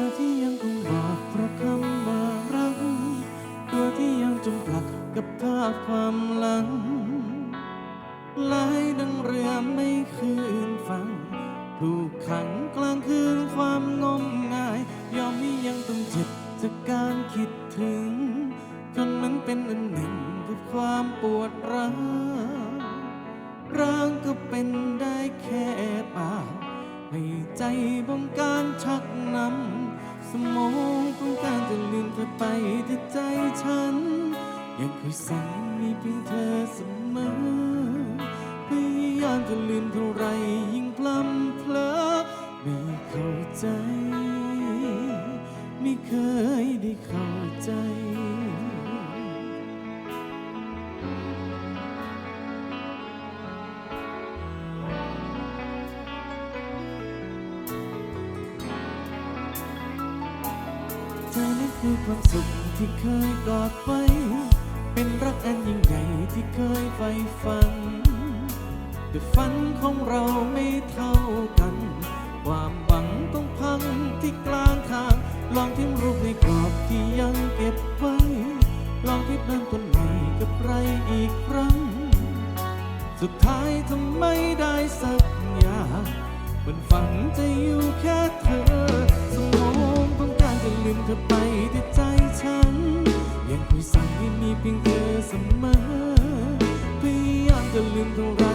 อที่ยั ไปแต่ใจฉัน ยังเคยสั่งมีเพียงเธอเสมอ พยายามจะลืมเท่าไรยิ่งพลัำเพลอไม่เข้าใจ ไม่เคยได้เข้าใจ เธอนั้นคือความสุขที่เคยกอดไว้ เป็นรักอันยิ่งใหญ่ที่เคยใฝ่ฝัน แต่ฝันของเราไม่เท่ากัน ความหวังต้องพังที่กลางทาง ลองทิ้งรูปในกรอบที่ยังเก็บไว้ ลองคิดเริ่มต้นใหม่กับใครอีกครั้ง สุดท้ายทำไม่ได้สักอย่างมันฝังใจอยู่แค่เธอืมเธอไปที่ใจฉัน ยังคุยสั่งให้มีเพียงเธอเสมอพยายามจะลืมเท่าไร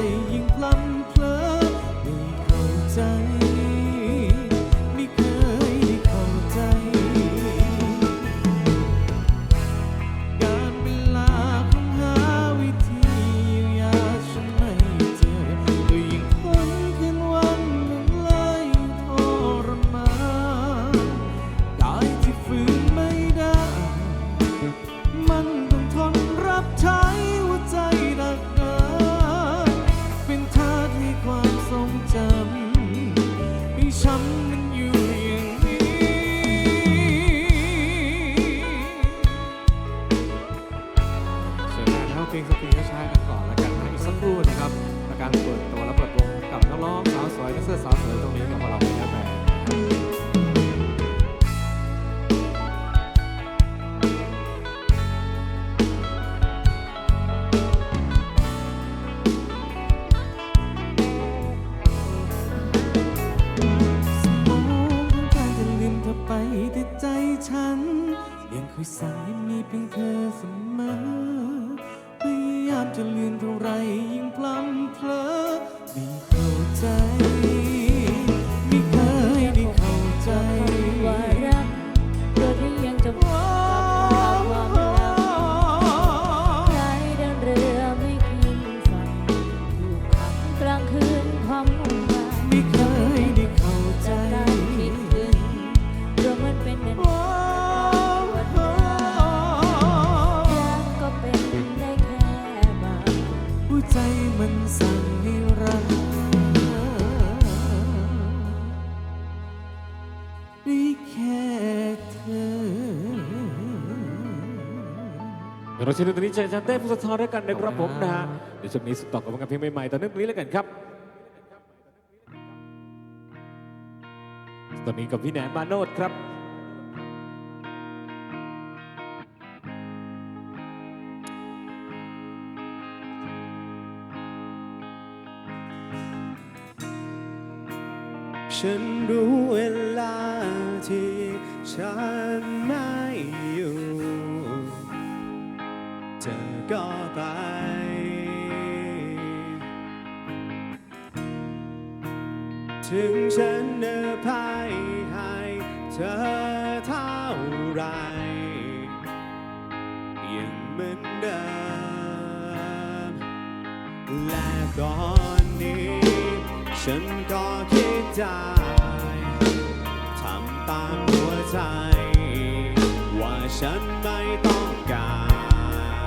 ความมุ่งหมายไม่เคยได้เข้าใจจาการคิดถึงรวมมันเป็นเดินโอ้วันโอ้รักก็เป็นได้แค่บาง หัวใจมันสั่งให้รักได้แค่เธอ เดี๋ยวเราเชิญตรงนี้เชิญชันเต้ผู้สะท้อนด้วยกันนะครับผมนะฮะเดี๋ยวช่วงนี้สุดต่อกับงานเพลงใหม่ๆตอนนี้ตรงนี้แล้วกันครับ ตอนนี้กับพี่แหนมาโนดครับฉัน เธอเท่าไร ยังเหมือนเดิม และตอนนี้ ฉันก็คิดได้ทำตามหัวใจ ว่าฉันไม่ต้องกา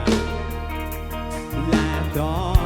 ร และตอน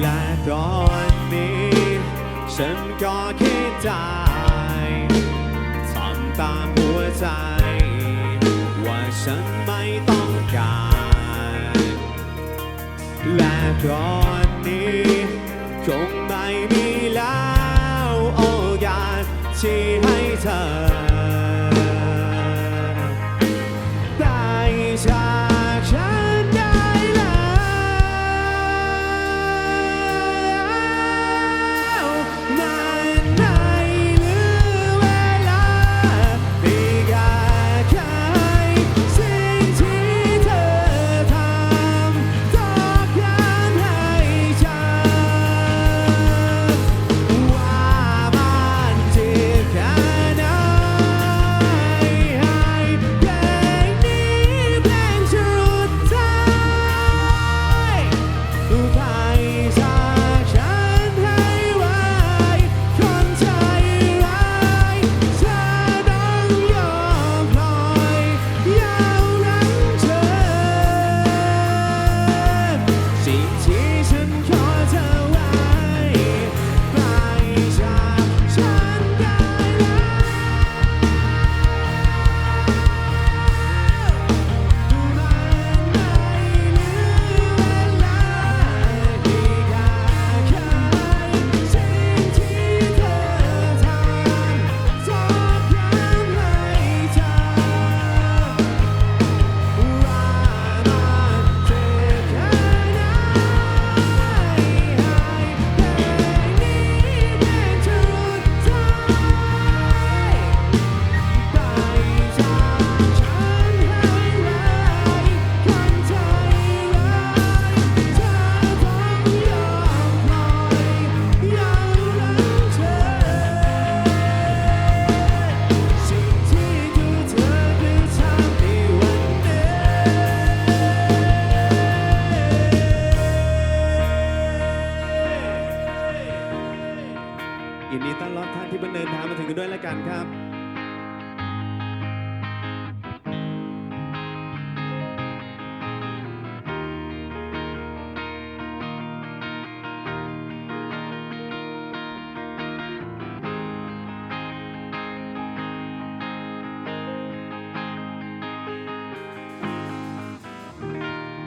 และตอนนี้ ฉันก็คิดได้ทำตามหัวใจ ว่าฉันไม่ต้องการ และตอนนี้คง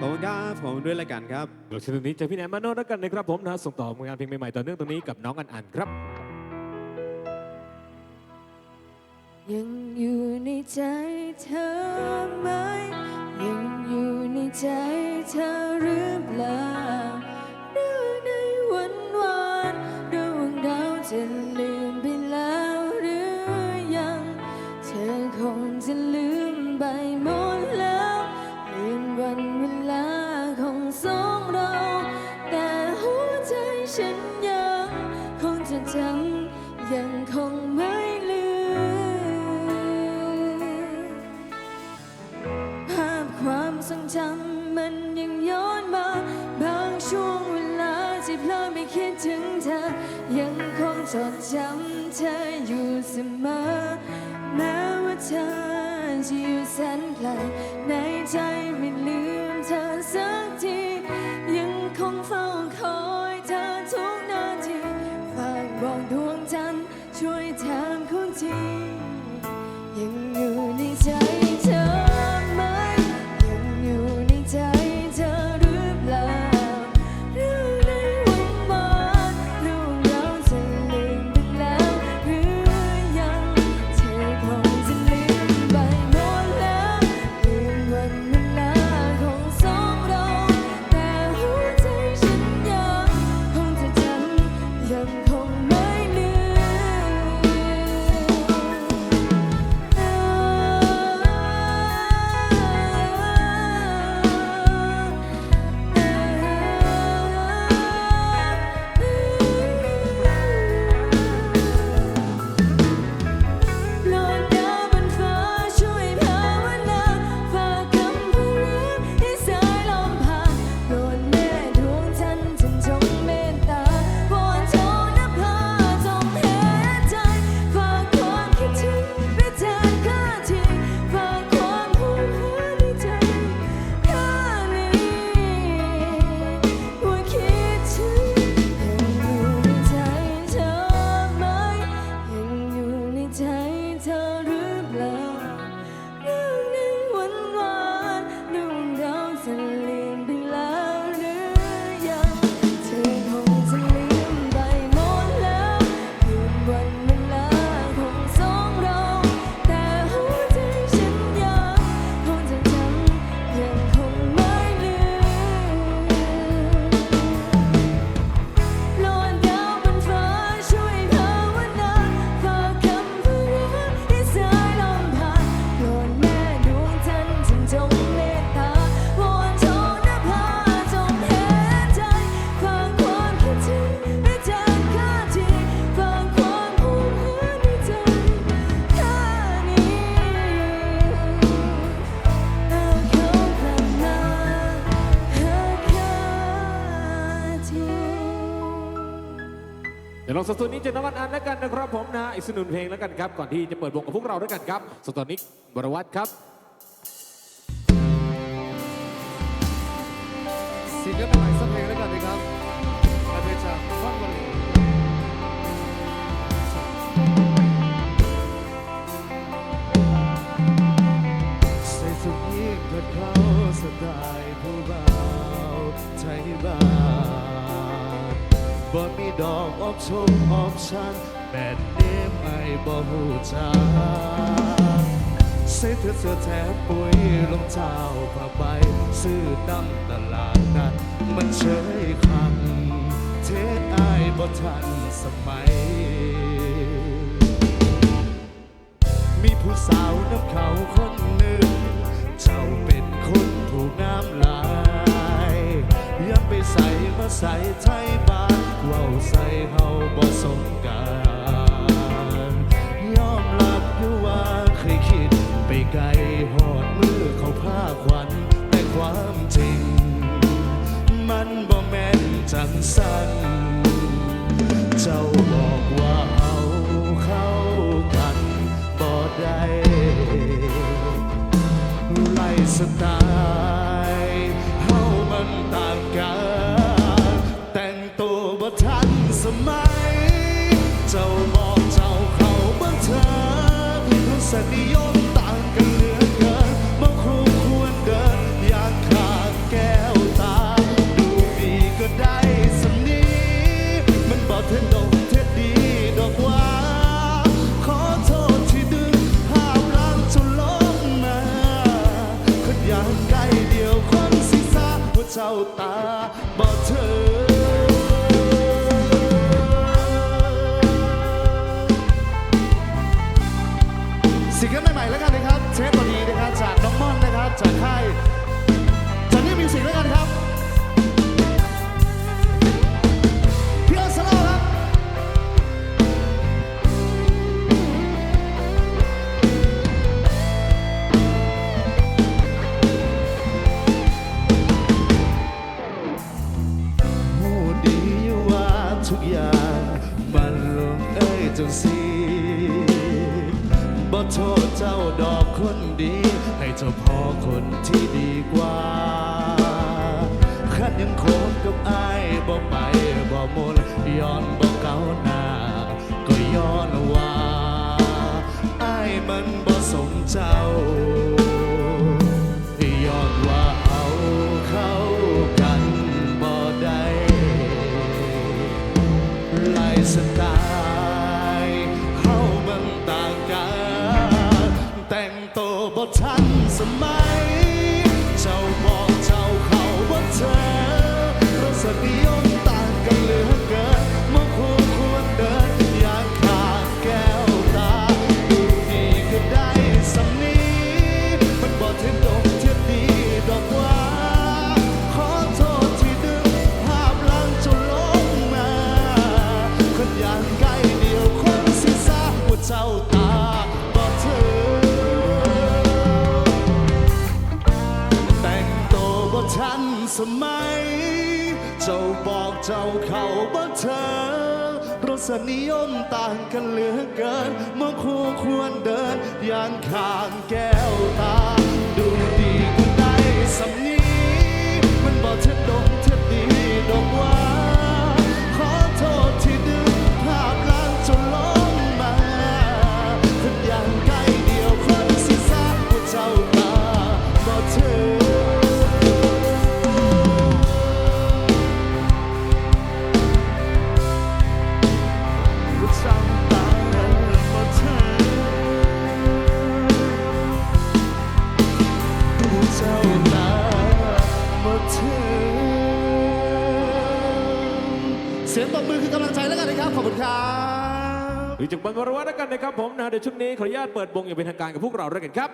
ผมครับผมด้วยละกันครับเดี๋ยวชนนี้จะพี่แหนมมาโนแล้วกันนะครับผมนะส่งต่อผลงานเพลงใหม่ๆต่อเนื่องตรงนี้กับน้องอันอันครับ ยังอยู่ในใจเธอไหม ยังอยู่ในใจเธอหรือเปล่าหรือในวันวานดวงดาวจะเล ลงสตูนี้จะน้องอันอันแล้วกันนะครับผมนะอีกสนุนเพลงแล้วกันครับก่อนที่จะเปิดวงกับพวกเราด้วยกันครับสตูนี้บรวัตครับซิงเกิลให บ่มีดอกออกชมออกชันแบบนี้ไม่บ่หูจักใส่เธอเสื้อแทบปุ๋ยรองเท้าผ้าใบ ซื้อตำตลาดนัดมันเชยคำเทศอายบ่ทันสมัย มีผู้สาวน้ำเขาคนหนึ่ง เจ้าเป็นคนผู้งามหลายยังไปใส่มาใส่ไทย สันเจ้าบอกว่าเอาเข้ากันบ่ได้ไล่สไตล์ บอกเธอสิ่งกิลใหม่ๆแล้วกันนะครับเทปพอดีนะครับจากน้องม่อนนะครับจากค่าย ทุกอย่าง มันลงเอ้ยจังสีบ่โทษเจ้าดอกคนดี ให้เจ้าพ่อคนที่ดีกว่าขันยังโคบกับอายบ่ไปบ่มนย้อนบ่เก้าหน้า ก็ย้อนว่าอายมันบ่สมเจ้า สไตล์เขามันต่างกัน แต่งตัวบททันสมัยาว่าเจ้าตาบอกเธอแต่งตัวบ่ทันสมัย เจ้าบอกเจ้าเขาบ่เธอรสนิยมต่างกันเหลือเกินเมื่อคู่ควรเดินย่างข้างแก้วตา ดูดีก็ได้สำนีมันบอกเธอดงเธอดีดอกว่า เจ้าตาบอกเธอว่าเจ้าตาบอกเธอว่าเจ้าตาบอกเธอเสียงตบมือคือกำลังใจแล้วกันนะครับ ขอบคุณครับหรือจากบรรวรวัตแล้วกันนะครับผมนะเดี๋ยวชุดนี้ขออนุญาตเปิดวงอย่างเป็นทางการกับพวกเราด้วยกันครับ